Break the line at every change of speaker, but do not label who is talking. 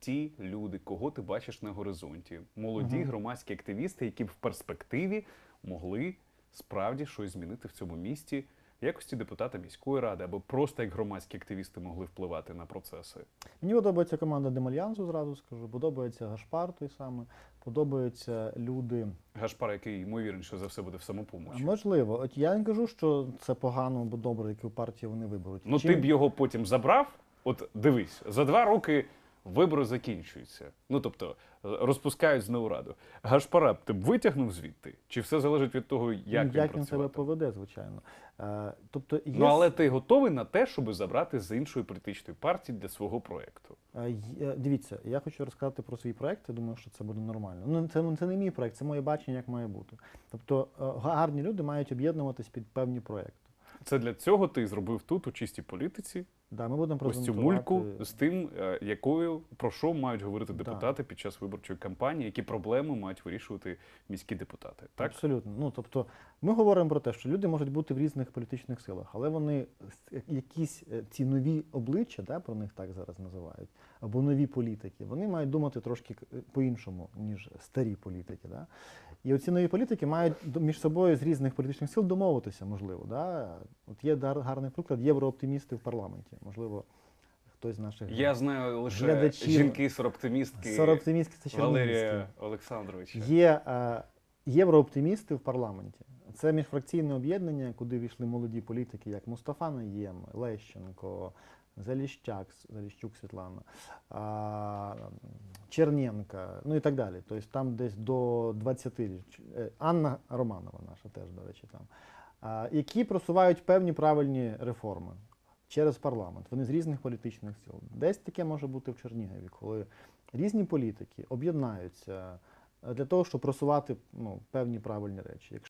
ті люди, кого ти бачиш на горизонті? Молоді
Мгм.
громадські активісти, які б в перспективі могли справді щось змінити в цьому місті в якості депутата міської ради, або просто як громадські активісти могли впливати на процеси.
Мені подобається команда Демальянсу, зразу скажу. Подобається Гашпар той самий, подобаються люди.
Гашпар, який ймовірніше за все буде в самопомочі.
Можливо, от я не кажу, що це погано або добре, яку партію вони виберуть.
Ну
Чим-
ти б його потім забрав. От дивись, за два роки вибори закінчуються. Ну тобто е, розпускають знову раду. Гашпара б ти б витягнув звідти? Чи все залежить від того, як,
Ну,
він
як він себе поведе, звичайно. Е, тобто є,
Ну але ти готовий на те, щоб забрати з іншої політичної партії для свого проєкту.
Е, Дивіться, я хочу розказати про свій проект. Я думаю, що це буде нормально. Ну це, це не мій проект, це моє бачення, як має бути. Тобто гарні люди мають об'єднуватись під певні проекти.
Це для цього ти зробив тут у чистій політиці
Да, ми будемо
ось цю
презентувати.
мульку з тим, е, якою про що мають говорити
Да.
депутати під час виборчої кампанії, які проблеми мають вирішувати міські депутати. Так
Абсолютно. Ну тобто, ми говоримо про те, що люди можуть бути в різних політичних силах, але вони с- якісь е, ці нові обличчя, да, про них так зараз називають, або нові політики, вони мають думати трошки к- по-іншому, ніж старі політики. Да? І оці нові політики мають до- між собою з різних політичних сил домовитися, можливо. Да? От є дар- гарний приклад єврооптимісти в парламенті. Можливо, хтось з наших
я знаю лише
Глядачів.
жінки сороптимістки
Сороптимістки це.
Валерія Олександровича.
Є е, єврооптимісти в парламенті. Це міжфракційне об'єднання, куди війшли молоді політики, як Мустафа Наєм, Лещенко, Заліщак, Заліщук Світлана, а, Черненка, ну і так далі. Тобто там десь до 20 річ- е, Анна Романова наша теж, до речі, там. А, які просувають певні правильні реформи через парламент. Вони з різних політичних сил. Десь таке може бути в Чернігові, коли різні політики об'єднаються е, для того, щоб просувати ну, певні правильні речі.